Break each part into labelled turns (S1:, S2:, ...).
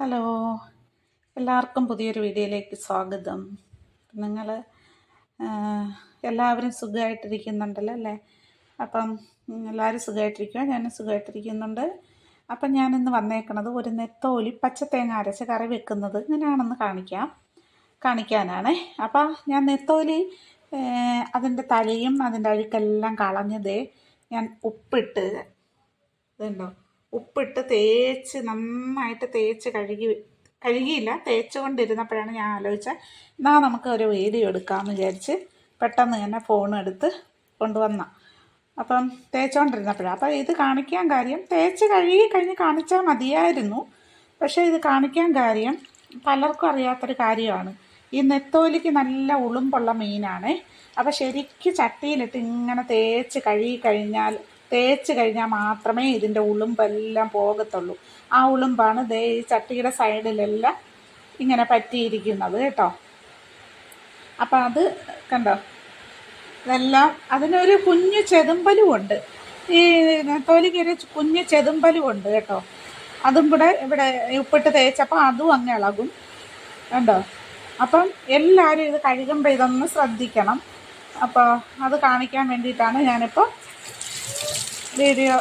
S1: Hello. എല്ലാവർക്കും പുതിയൊരു വീഡിയോയിലേക്ക് സ്വാഗതം. നിങ്ങൾ എല്ലാവരും സുഖമായിട്ടിരിക്കുന്നുണ്ടല്ലോ അല്ലേ? അപ്പം എല്ലാവരും സുഖമായിട്ടിരിക്കുക ഞാനും സുഖമായിട്ടിരിക്കുന്നുണ്ട് അപ്പം ഞാനിന്ന് വന്നേക്കണത് ഒരു നെത്തോലി പച്ചത്തേങ്ങ അരച്ച് കറി വെക്കുന്നത് ഇങ്ങനെയാണെന്ന് കാണിക്കാം. കാണിക്കാനാണ്. അപ്പം ഞാൻ നെത്തോലി അതിന്റെ തലയും അതിന്റെ അഴുക്കെല്ലാം കളഞ്ഞതേ ഞാൻ ഉപ്പിട്ട് ഇതുണ്ടോ? ഉപ്പിട്ട് തേച്ച് നന്നായിട്ട് തേച്ച് കഴുകി കഴുകിയില്ല തേച്ച് കൊണ്ടിരുന്നപ്പോഴാണ് ഞാൻ ആലോചിച്ചത് എന്നാൽ നമുക്ക് ഒരു വീഡിയോ എടുക്കാമെന്ന് വിചാരിച്ച് പെട്ടെന്ന് തന്നെ ഫോൺ എടുത്ത് കൊണ്ടുവന്ന. അപ്പം തേച്ചുകൊണ്ടിരുന്നപ്പോഴാണ് അപ്പം ഇത് കാണിക്കാൻ കാര്യം തേച്ച് കഴുകി കഴിഞ്ഞ് കാണിച്ചാൽ മതിയായിരുന്നു. പക്ഷേ ഇത് കാണിക്കാൻ കാര്യം പലർക്കും അറിയാത്തൊരു കാര്യമാണ്. ഈ നെത്തോലിക്ക് നല്ല ഉളുമ്പുള്ള മീനാണ്. അപ്പോൾ ശരിക്കും ചട്ടിയിലിട്ട് ഇങ്ങനെ തേച്ച് കഴുകി കഴിഞ്ഞാൽ തേച്ച് കഴിഞ്ഞാൽ മാത്രമേ ഇതിന്റെ ഉളുമ്പെല്ലാം പോകത്തുള്ളൂ. ആ ഉളുമ്പാണ് ദേ ഈ ചട്ടിയുടെ സൈഡിലെല്ലാം ഇങ്ങനെ പറ്റിയിരിക്കുന്നത് കേട്ടോ. അപ്പം അത് കണ്ടോ? ഇതെല്ലാം അതിനൊരു കുഞ്ഞു ചെതുമ്പലും ഉണ്ട് ഈ നെത്തോലിക്ക് ഒരു കുഞ്ഞു ചെതുമ്പലും ഉണ്ട് കേട്ടോ. അതും കൂടെ ഇവിടെ ഉപ്പിട്ട് തേച്ചപ്പോൾ അതും അങ്ങ് ഇളകും. കണ്ടോ? അപ്പം എല്ലാവരും ഇത് കഴുകുമ്പോൾ ഇതൊന്ന് ശ്രദ്ധിക്കണം. അപ്പോൾ അത് കാണിക്കാൻ വേണ്ടിയിട്ടാണ് ഞാനിപ്പോൾ വീഡിയോ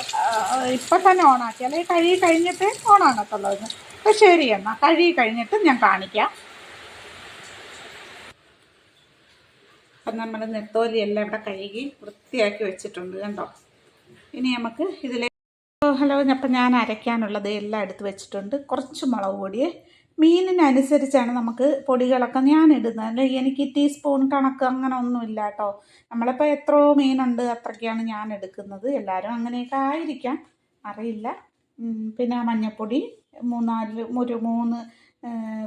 S1: ഇപ്പം തന്നെ ഓണാക്കി അല്ലെങ്കിൽ കഴുകി കഴിഞ്ഞിട്ട് ഓണാകത്തുള്ളൂ അപ്പം ശരി എന്നാൽ കഴുകി കഴിഞ്ഞിട്ട് ഞാൻ കാണിക്കാം. അപ്പം നമ്മൾ നെത്തോലി എല്ലാം ഇവിടെ കഴുകി വൃത്തിയാക്കി വെച്ചിട്ടുണ്ട് കണ്ടോ? ഇനി നമുക്ക് ഇതിലേക്ക് ഹലോ അപ്പം ഞാൻ അരയ്ക്കാനുള്ളത് എല്ലാം എടുത്ത് വെച്ചിട്ടുണ്ട്. കുറച്ച് മുളക് പൊടിയെ മീനിനനുസരിച്ചാണ് നമുക്ക് പൊടികളൊക്കെ ഞാൻ ഇടുന്നത് എനിക്ക് ടീസ്പൂൺ കണക്ക് അങ്ങനെ ഒന്നുമില്ല കേട്ടോ. നമ്മളിപ്പോൾ എത്രയോ മീനുണ്ട് അത്രയ്ക്കാണ് ഞാൻ എടുക്കുന്നത് എല്ലാവരും അങ്ങനെയൊക്കെ ആയിരിക്കാം. അറിയില്ല. പിന്നെ മഞ്ഞൾപ്പൊടി മൂന്നാൽ ഒരു മൂന്ന്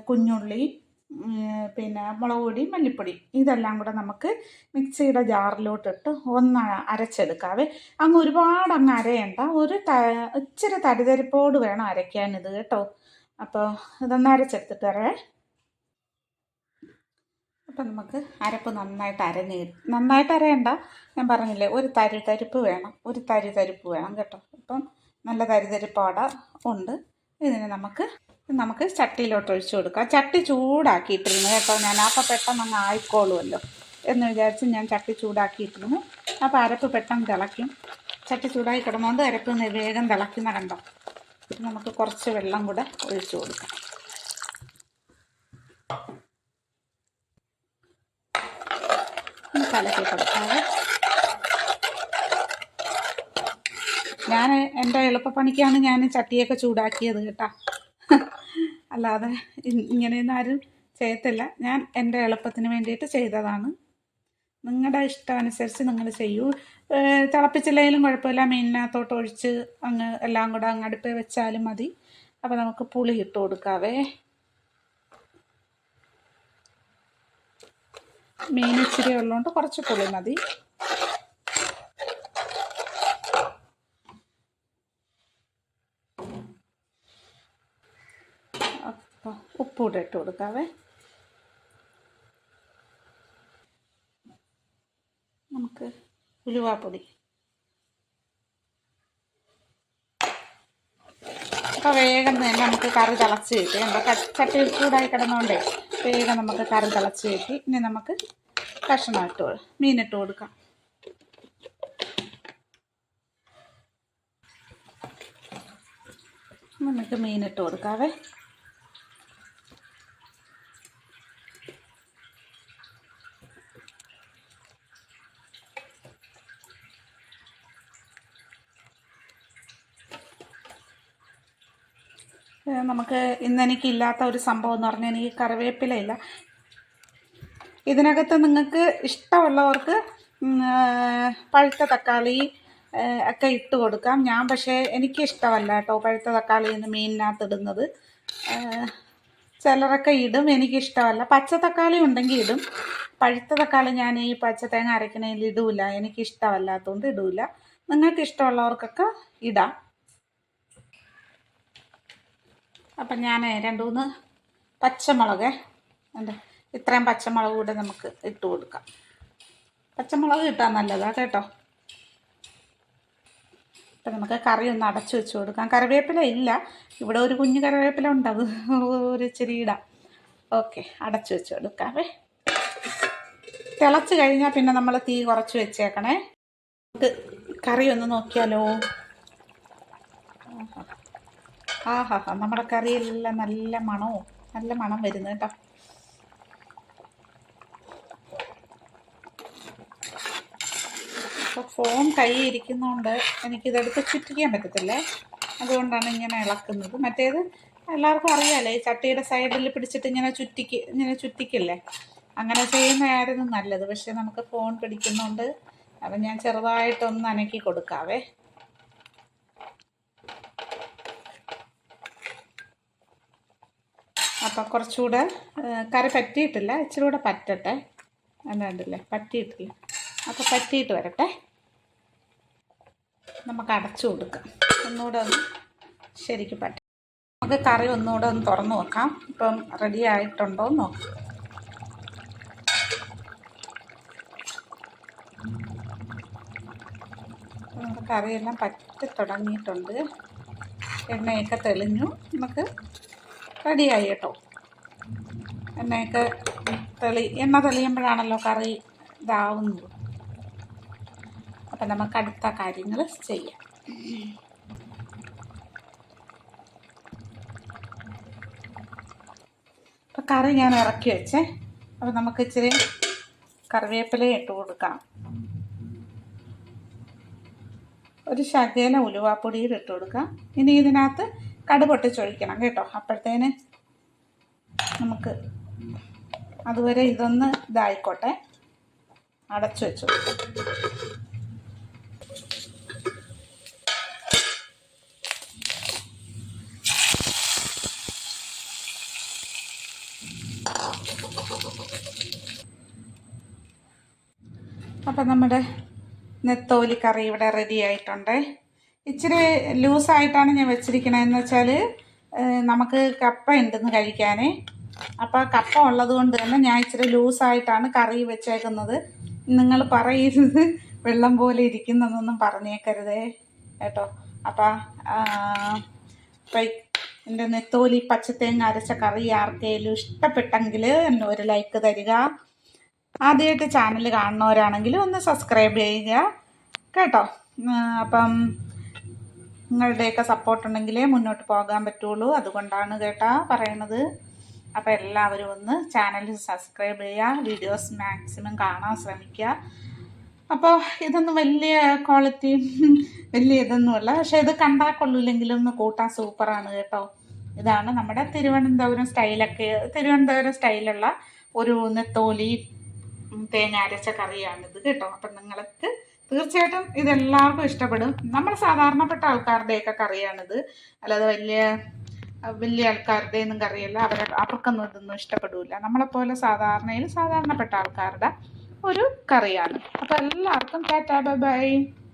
S1: കുഞ്ഞുള്ളി പിന്നെ മുളക് പൊടി മല്ലിപ്പൊടി. ഇതെല്ലാം കൂടെ നമുക്ക് മിക്സിയുടെ ജാറിലോട്ടിട്ട് ഒന്ന് അരച്ചെടുക്കാവേ. അങ്ങ് ഒരുപാട് അങ്ങ് അരയണ്ട. ഒരു ത ഇച്ചിരി തരിതരിപ്പോട് വേണം അരയ്ക്കാനിത് കേട്ടോ. അപ്പോൾ ഇതൊന്ന് അരച്ചെടുത്തിട്ട് വരേ അപ്പം നമുക്ക് അരപ്പ് നന്നായിട്ട് അരഞ്ഞ് നന്നായിട്ട് അരയണ്ട. ഞാൻ പറഞ്ഞില്ലേ ഒരു തരി തരിപ്പ് വേണം. ഒരു തരി തരിപ്പ് വേണം കേട്ടോ. അപ്പം നല്ല തരി തരിതരിപ്പോടെ ഉണ്ട്. ഇതിന് നമുക്ക് നമുക്ക് ചട്ടിയിലോട്ട് ഒഴിച്ചു കൊടുക്കാം. ചട്ടി ചൂടാക്കിയിട്ടിരുന്നു കേട്ടോ ഞാൻ. അപ്പം പെട്ടെന്ന് അങ്ങ് ആയിക്കോളുമല്ലോ എന്ന് വിചാരിച്ച് ഞാൻ ചട്ടി ചൂടാക്കിയിട്ടിരുന്നു. അപ്പോൾ അരപ്പ് പെട്ടെന്ന് തിളയ്ക്കും. ചട്ടി ചൂടായി കിടന്നുകൊണ്ട് അരപ്പ് വേഗം തിളയ്ക്കുന്ന കണ്ടോ നമുക്ക് കുറച്ച് വെള്ളം കൂടെ ഒഴിച്ചു കൊടുക്കാം. കലക്കി കൊടുക്കാതെ ഞാൻ എന്റെ എളുപ്പപ്പണിക്കാണ് ഞാൻ ചട്ടിയൊക്കെ ചൂടാക്കിയത് കേട്ടോ. അല്ലാതെ ഇങ്ങനെയൊന്നും ആരും ചെയ്യത്തില്ല. ഞാൻ എന്റെ എളുപ്പത്തിന് വേണ്ടിയിട്ട് ചെയ്തതാണ്. നിങ്ങളുടെ ഇഷ്ടമനുസരിച്ച് നിങ്ങൾ ചെയ്യൂ. തിളപ്പിച്ചില്ലെങ്കിലും കുഴപ്പമില്ല. മീനിനകത്തോട്ട് ഒഴിച്ച് അങ്ങ് എല്ലാം കൂടെ അങ്ങ് അടുപ്പിൽ വെച്ചാലും മതി. അപ്പോൾ നമുക്ക് പുളി ഇട്ട് കൊടുക്കാവേ. മീൻ ഇച്ചിരി ഉള്ളതുകൊണ്ട് കുറച്ച് പുളി മതി. അപ്പോൾ ഉപ്പ് കൂടെ ഇട്ട് കൊടുക്കാവേ നമുക്ക് ഉലുവാപ്പൊടി. അപ്പോൾ വേഗം തന്നെ നമുക്ക് കറി തിളച്ച് കിട്ടി. എന്താ ചട്ടി ചൂടായി കിടന്നുകൊണ്ടേ വേഗം നമുക്ക് കറി തിളച്ച് കിട്ടി. ഇനി നമുക്ക് കഷ്ണം ഇട്ട് മീനിട്ട് കൊടുക്കാം. നമുക്ക് മീനിട്ട് കൊടുക്കാവേ. നമുക്ക് ഇന്നെനിക്കില്ലാത്ത ഒരു സംഭവം എന്ന് പറഞ്ഞാൽ എനിക്ക് കറിവേപ്പിലയില്ല ഇതിനകത്ത് നിങ്ങൾക്ക് ഇഷ്ടമുള്ളവർക്ക് പഴുത്ത തക്കാളി ഒക്കെ ഇട്ട് കൊടുക്കാം. ഞാൻ പക്ഷേ എനിക്ക് ഇഷ്ടമല്ല കേട്ടോ പഴുത്ത തക്കാളി ഇന്ന് മീനിനകത്ത് ഇടുന്നത്. ചിലരൊക്കെ ഇടും എനിക്കിഷ്ടമല്ല പച്ച തക്കാളി ഉണ്ടെങ്കിൽ ഇടും. പഴുത്ത തക്കാളി ഞാൻ ഈ പച്ച തേങ്ങ അരക്കണതിൽ ഇടൂല. എനിക്കിഷ്ടമല്ലാത്തതുകൊണ്ട് ഇടൂല. നിങ്ങൾക്ക് ഇഷ്ടമുള്ളവർക്കൊക്കെ ഇടാം. അപ്പം ഞാൻ രണ്ട് മൂന്ന് പച്ചമുളക് ഉണ്ട് ഇത്രയും പച്ചമുളക് കൂടെ നമുക്ക് ഇട്ട് കൊടുക്കാം. പച്ചമുളക് ഇട്ടാൽ നല്ലതാണ് കേട്ടോ. അപ്പം നമുക്ക് കറി ഒന്ന് അടച്ചു വെച്ച് കൊടുക്കാം. കറിവേപ്പില ഇല്ല. ഇവിടെ ഒരു കുഞ്ഞു കറിവേപ്പില ഉണ്ട്. അത് ഒരു ഇച്ചിരി ഇടാം. ഓക്കെ അടച്ചു വെച്ച് കൊടുക്കാവേ. തിളച്ച് കഴിഞ്ഞാൽ പിന്നെ നമ്മൾ തീ കുറച്ച് വെച്ചേക്കണേ. നമുക്ക് കറി ഒന്ന് നോക്കിയാലോ? ആഹാ ഹാ നമ്മുടെ കറിയെല്ലാം നല്ല മണവും നല്ല മണം വരുന്നു കേട്ടോ. അപ്പോൾ ഫോൺ കൈ ഇരിക്കുന്നതുകൊണ്ട് എനിക്കിതെടുത്ത് ചുറ്റിക്കാൻ പറ്റത്തില്ലേ? അതുകൊണ്ടാണ് ഇങ്ങനെ ഇളക്കുന്നത്. മറ്റേത് എല്ലാവർക്കും അറിയാമല്ലോ ഈ ചട്ടിയുടെ സൈഡിൽ പിടിച്ചിട്ട് ഇങ്ങനെ ചുറ്റിക്ക് ഇങ്ങനെ ചുറ്റിക്കില്ലേ? അങ്ങനെ ചെയ്യുന്നതായിരുന്നു നല്ലത്. പക്ഷേ നമുക്ക് ഫോൺ പിടിക്കുന്നതുകൊണ്ട് അപ്പം ഞാൻ ചെറുതായിട്ടൊന്ന് അനക്കി കൊടുക്കാവേ. അപ്പം കുറച്ചുകൂടെ കറി പറ്റിയിട്ടില്ല. ഇച്ചിരി കൂടെ പറ്റട്ടെ. എന്നാണ്ടില്ലേ പറ്റിയിട്ടില്ല. അപ്പോൾ പറ്റിയിട്ട് വരട്ടെ. നമുക്ക് അടച്ചു കൊടുക്കാം. ഒന്നുകൂടെ ഒന്ന് ശരിക്ക് പറ്റും. നമുക്ക് കറി ഒന്നുകൂടെ ഒന്ന് തുറന്നു നോക്കാം. ഇപ്പം റെഡി ആയിട്ടുണ്ടോ എന്ന് നോക്കാം. അപ്പോൾ നമുക്ക് കറിയെല്ലാം പറ്റി തുടങ്ങിയിട്ടുണ്ട്. എണ്ണയൊക്കെ തെളിഞ്ഞു. നമുക്ക് റെഡിയായി കേട്ടോ. എണ്ണയൊക്കെ തെളി എണ്ണ തെളിയുമ്പോഴാണല്ലോ കറി ഇതാവുന്നത്. അപ്പം നമുക്ക് അടുത്ത കാര്യങ്ങൾ ചെയ്യാം. അപ്പം കറി ഞാൻ ഇറക്കി വെച്ചേ. അപ്പം നമുക്ക് ഇച്ചിരി കറിവേപ്പില ഇട്ട് കൊടുക്കാം. ഒരു ശകേല ഉലുവാപ്പൊടിയിൽ ഇട്ട് കൊടുക്കാം. ഇനി ഇതിനകത്ത് കടു പൊട്ടിച്ചൊഴിക്കണം കേട്ടോ. അപ്പോഴത്തേന് നമുക്ക് അതുവരെ ഇതൊന്ന് ഇതായിക്കോട്ടെ. അടച്ചു വെച്ചു. അപ്പം നമ്മുടെ നെത്തോലി കറി ഇവിടെ റെഡി ആയിട്ടുണ്ട്. ഇച്ചിരി ലൂസായിട്ടാണ് ഞാൻ വെച്ചിരിക്കണതെന്ന് വെച്ചാൽ നമുക്ക് കപ്പ ഉണ്ടെന്ന് കഴിക്കാനേ. അപ്പോൾ കപ്പ ഉള്ളത് കൊണ്ട് തന്നെ ഞാൻ ഇച്ചിരി ലൂസായിട്ടാണ് കറി വെച്ചേക്കുന്നത്. നിങ്ങൾ പറയരുത്. വെള്ളം പോലെ ഇരിക്കുന്നതെന്നൊന്നും പറഞ്ഞേക്കരുതേ കേട്ടോ. അപ്പം എന്റെ നെത്തോലി പച്ചത്തേങ്ങ അരച്ച കറി ആർക്കേലും ഇഷ്ടപ്പെട്ടെങ്കിൽ എന്നെ ഒരു ലൈക്ക് തരിക. ആദ്യമായിട്ട് ചാനൽ കാണുന്നവരാണെങ്കിലും ഒന്ന് സബ്സ്ക്രൈബ് ചെയ്യുക കേട്ടോ. അപ്പം നിങ്ങളുടെയൊക്കെ സപ്പോർട്ട് ഉണ്ടെങ്കിലേ മുന്നോട്ട് പോകാൻ പറ്റുള്ളൂ. അതുകൊണ്ടാണ് കേട്ടാ പറയണത്. അപ്പോൾ എല്ലാവരും ഒന്ന് ചാനൽ സബ്സ്ക്രൈബ് ചെയ്യുക വീഡിയോസ് മാക്സിമം കാണാൻ ശ്രമിക്കുക. അപ്പോൾ ഇതൊന്നും വലിയ ക്വാളിറ്റി വലിയ ഇതൊന്നുമല്ല. പക്ഷേ ഇത് കണ്ടാൽ കൊള്ളില്ലെങ്കിലും കൂട്ടാൻ സൂപ്പറാണ് കേട്ടോ. ഇതാണ് നമ്മുടെ തിരുവനന്തപുരം സ്റ്റൈലൊക്കെ തിരുവനന്തപുരം സ്റ്റൈലുള്ള ഒരു നെത്തോലി തേങ്ങ അരച്ച കറിയാണിത് കേട്ടോ. അപ്പം നിങ്ങൾക്ക് തീർച്ചയായിട്ടും ഇതെല്ലാവർക്കും ഇഷ്ടപ്പെടും. നമ്മൾ സാധാരണപ്പെട്ട ആൾക്കാരുടെയൊക്കെ കറിയാണിത്. അല്ലാതെ വലിയ വലിയ ആൾക്കാരുടെ ഒന്നും കറിയല്ല. അവരെ അവർക്കൊന്നും ഇതൊന്നും ഇഷ്ടപ്പെടില്ല നമ്മളെപ്പോലെ സാധാരണയിൽ സാധാരണപ്പെട്ട ആൾക്കാരുടെ ഒരു കറിയാണ്. അപ്പോൾ എല്ലാവർക്കും ടാറ്റാ ബൈ ബൈ.